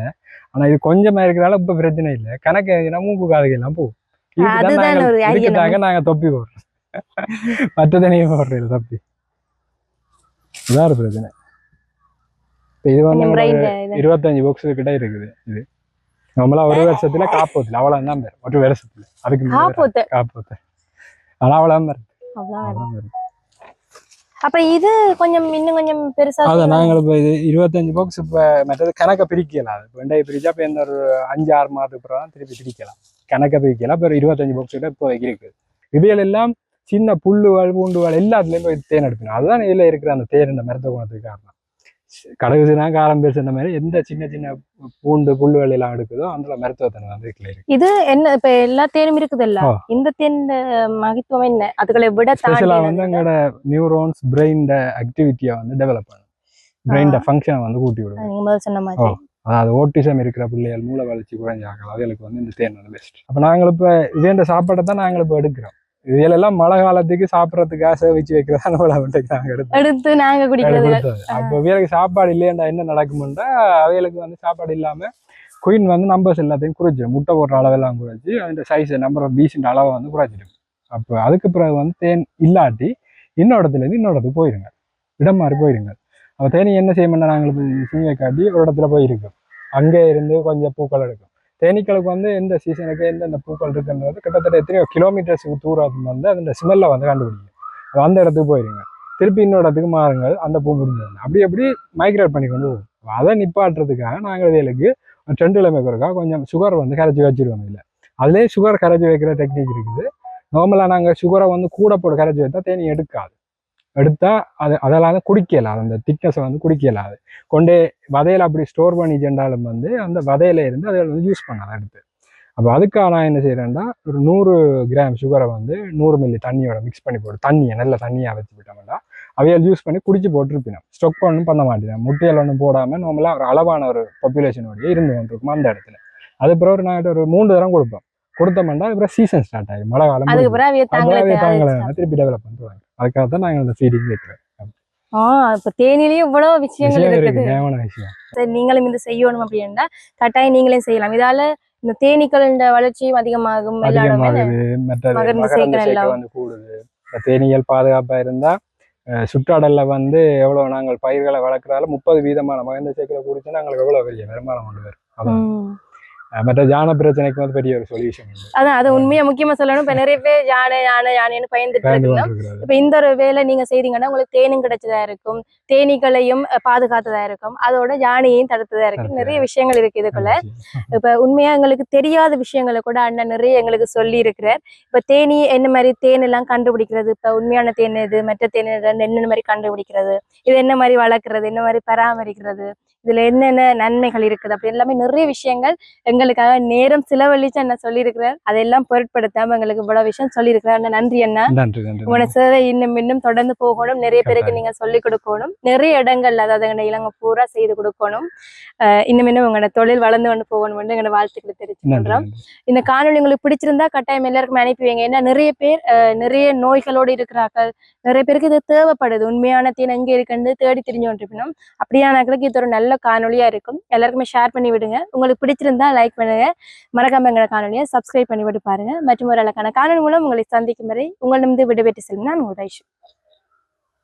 ஆனா இது கொஞ்சமா இருக்கிறதால இப்ப பிரச்சனை இல்லை. கணக்கு மூக்கு காதுக்கு எல்லாம் அதுதான் நாங்க- இதுக்குதாங்க தொப்பி போடுறோம். <laughs> மற்ற தனியும் போடுறது தொப்பி. இதான் பிரச்சனை. இது வந்து இருபத்தஞ்சு பாக்ஸ் கிட்ட இருக்குது இது. நம்மளா ஒரு வருஷத்துல காப்போத்துல அவ்வளவு தான் பேர். ஒரு வருஷத்துல. அதுக்கு. காப்போத்த. காப்போத்து. ஆனா அவ்வளவு பேர். அப்ப இது கொஞ்சம் இன்னும் கொஞ்சம் பெருசா அதான். நாங்கள் இப்போ இது இருபத்தஞ்சு பாக்ஸ் இப்போ மற்றது கணக்கை பிரிக்கலாம் அது வெண்டாய் பிரிச்சா இப்போ இந்த ஒரு அஞ்சு ஆறு மாதத்துக்கு அப்புறம் தான் திருப்பி பிரிக்கலாம். கணக்கை பிரிக்கலாம் இப்போ இருபத்தஞ்சு பாக்ஸ் கிட்ட இப்போ இருக்கு. இவைகள் எல்லாம் சின்ன புல்லுகள் பூண்டுகள் எல்லாத்துலேயும் போய் தேன் எடுக்கணும். அதுதான் இதில் இருக்கிற அந்த தேன் இந்த மருத்துவ குணத்துக்கு காரணம். கடுகுதுனா காரம் பேசுன மாதிரி எந்த சின்ன சின்ன பூண்டு புல்லுகள் எல்லாம் எடுக்குதோ அந்த மருத்துவத்தனை வந்து இருக்கு. இது என்ன இப்ப எல்லா தேனும் இருக்குது இல்ல. இந்த தேன் மகத்துவம் என்ன? அதுகளை விட ஸ்பெஷலாக தாண்டி வந்து எங்களோட நியூரோன்ஸ் பிரெயின் ஆக்டிவிட்டியை வந்து டெவலப் பண்ணும். பிரெயின் ஃபங்க்ஷனை வந்து கூட்டி விடும். நீங்க சொன்ன மாதிரி. அதாவது ஓட்டிசம் இருக்கிற பிள்ளைகள் மூளை வளர்ச்சி குறைஞ்சாக்கள் அதுகளுக்கு வந்து இந்த தேன் வந்து பெஸ்ட் அப்போ நாங்கள் இப்போ இதே சாப்பாட்டை தான் நாங்கள் இப்போ எடுக்கிறோம். இதெல்லாம் மழை காலத்துக்கு சாப்பிட்றதுக்காக சேவிச்சு வைக்கிறதா வந்து நாங்கள் எடுத்து நாங்க குடிக்கிறது. அப்போ வீரக்கு சாப்பாடு இல்லையண்டா என்ன நடக்கும்னா அவைகளுக்கு வந்து சாப்பாடு இல்லாம குயின் வந்து நம்பர்ஸ் எல்லாத்தையும் குறைச்சிடும் முட்டை போடுற அளவெல்லாம் குறைச்சி அந்த சைஸ் நம்பர் ஆஃப் பீஸின் அளவை வந்து குறைச்சிடும் அப்போ அதுக்கு பிறகு வந்து தேன் இல்லாட்டி இன்னொரு இடத்துல இருந்து இன்னொரு இடத்துக்கு போயிருங்க. இடம் மாறி போயிருங்க. அப்போ தேனி என்ன செய்யணும்னா நாங்கள் சீவை காட்டி ஒரு இடத்துல போயிருக்கோம் அங்கே இருந்து கொஞ்சம் பூக்கள் எடுக்கும். தேனீக்களுக்கு வந்து எந்த சீசனுக்கு எந்தெந்த பூக்கள் இருக்குன்றது கிட்டத்தட்ட எத்தனையோ கிலோமீட்டர்ஸுக்கு தூரம் வந்து அந்த ஸ்மெல்லை வந்து கண்டுபிடிக்கும் அந்த இடத்துக்கு போயிருங்க. திருப்பி இன்னொரு இடத்துக்கு மாறுங்கள் அந்த பூ முடிஞ்சது அப்படி அப்படி மைக்ரேட் பண்ணி கொண்டு போகும். அதை நிப்பாட்டுறதுக்காக நாங்கள் வேலைக்கு ரெண்டு கிழமை கொஞ்சம் சுகர் வந்து கரைச்சி வச்சிருவோம் இல்லை அதுலேயே சுகர் கரைச்சி வைக்கிற டெக்னிக் இருக்குது. நார்மலாக நாங்கள் சுகரை வந்து கூட போட்டு கரைச்சி வைத்தா தேனி எடுக்காது. எடுத்தா அது அதெல்லாம் குடிக்கலாம் அந்த திக்னஸை வந்து குடிக்கலாது கொண்டே வதையில அப்படி ஸ்டோர் பண்ணி சென்றாலும் வந்து அந்த வதையில இருந்து அதை வந்து யூஸ் பண்ணலாம் எடுத்து. அப்போ அதுக்காக நான் என்ன செய்கிறேன்னா ஒரு நூறு கிராம் சுகரை வந்து நூறு மில்லி தண்ணியோட மிக்ஸ் பண்ணி போட்டு தண்ணியை நல்ல தண்ணியாக வச்சு விட்டோம்னா அவையால் யூஸ் பண்ணி குடிச்சு போட்டுருப்பினோம். ஸ்டொக் ஒன்றும் பண்ண மாட்டேன். முட்டையில் ஒன்றும் போடாமல் நார்மலாக ஒரு அளவான ஒரு பாப்புலேஷனோடய இருந்து கொண்டிருக்கும் அந்த இடத்துல. அது பிறகு நாங்கள் ஒரு மூன்று தரம் கொடுப்போம். கொடுத்தோம்னா அப்புறம் சீசன் ஸ்டார்ட் ஆகும் மழை காலம் திருப்பி டெவலப் பண்ணுவாங்க அதுக்காக தான் நாங்கள் அந்த ஃபீடிங் வைக்கிறோம் ஆ இப்ப தேனிலேயே இவ்வளவு விஷயங்கள் இருக்குது. நீங்களும் இது செய்யணும் அப்படின்னா கட்டாயம் நீங்களே செய்யலாம். இதால இந்த தேனீக்களின் வளர்ச்சியும் அதிகமாகும் தேனீகள் பாதுகாப்பா இருந்தா சுற்றாடல்ல வந்து எவ்வளவு நாங்கள் பயிர்களை வளர்க்கறதால முப்பது வீதமான மகரந்த சேர்க்கை குடிச்சா நாங்களுக்கு எவ்வளவு பெரிய வருமானம் கொண்டு வரும். மற்ற ஜான பிரச்சனைக்கு வந்து பெரிய ஒரு சொல்யூஷன் அதான் அது உண்மையா முக்கியமா சொல்லணும் இப்ப நிறைய பேர் யானை யானை யானைன்னு பயந்துட்டு கொண்டிருக்கிறது. இப்ப இந்த ஒரு வேலை நீங்க செய்தீங்கன்னா உங்களுக்கு தேனும் கிடைச்சதா இருக்கும் தேனீக்களையும் பாதுகாத்ததா இருக்கும் அதோட யானையையும் தடுத்ததா இருக்கு நிறைய விஷயங்கள் இருக்கு இதுக்குள்ள. இப்ப உண்மையா எங்களுக்கு தெரியாத விஷயங்களை கூட அண்ணன் நிறைய எங்களுக்கு சொல்லி இருக்கிறார் இப்ப தேனி என்ன மாதிரி தேன் எல்லாம் கண்டுபிடிக்கிறது? இப்ப உண்மையான தேன் எது? மற்ற தேன் என்னென்ன மாதிரி கண்டுபிடிக்கிறது? இது என்ன மாதிரி வளர்க்கறது? என்ன மாதிரி பராமரிக்கிறது? இதுல என்னென்ன நன்மைகள் இருக்குது அப்படி எல்லாமே நிறைய விஷயங்கள் எங்களுக்காக நேரம் செலவழிச்சு அண்ணன் சொல்லியிருக்கிறார். அதெல்லாம் பொருட்படுத்தாம எங்களுக்கு இவ்வளவு விஷயம் சொல்லியிருக்கிறார். அண்ணா நன்றி அண்ணா. நன்றி உங்களோட சேவை இன்னும் இன்னும் தொடர்ந்து போகணும். நிறைய பேருக்கு. நீங்க சொல்லிக் கொடுக்கணும். நிறைய இடங்கள்ல அதாவது எங்க இளங்க பூரா செய்து கொடுக்கணும். இன்னும் இன்னும் உங்களோட தொழில் வளர்ந்து கொண்டு போகணும் எங்களோட வாழ்த்துக்களை தெரிவிச்சு நன்றி கொள்றோம். நன்றி. இந்த காணொளி உங்களுக்கு பிடிச்சிருந்தா கட்டாயம் எல்லாருக்கும் அனுப்பி வைங்க. ஏன்னா நிறைய பேர் நிறைய நோய்களோடு இருக்கிறார்கள். நிறைய பேருக்கு இது தேவைப்படுது. உண்மையான தீன் எங்க இருக்குன்னு தேடி தெரிஞ்சு கொண்டிருக்கணும். அப்படியானாக்களுக்கு இது ஒரு நல்ல காணொளியா இருக்கும். எல்லாருக்குமே ஷேர் பண்ணி விடுங்க. உங்களுக்கு பிடிச்சிருந்தா லைக் பண்ணுங்க. மறக்காம எங்களோட காணொலியை சப்ஸ்கிரைப் பண்ணி விட்டு பாருங்க. மற்றும் ஒரு அழகான காணொலி மூலம் உங்களை சந்திக்கும் வரை உங்களிடம் விடுபெற்று செல்லும் நான் உங்கள் ரைஷு.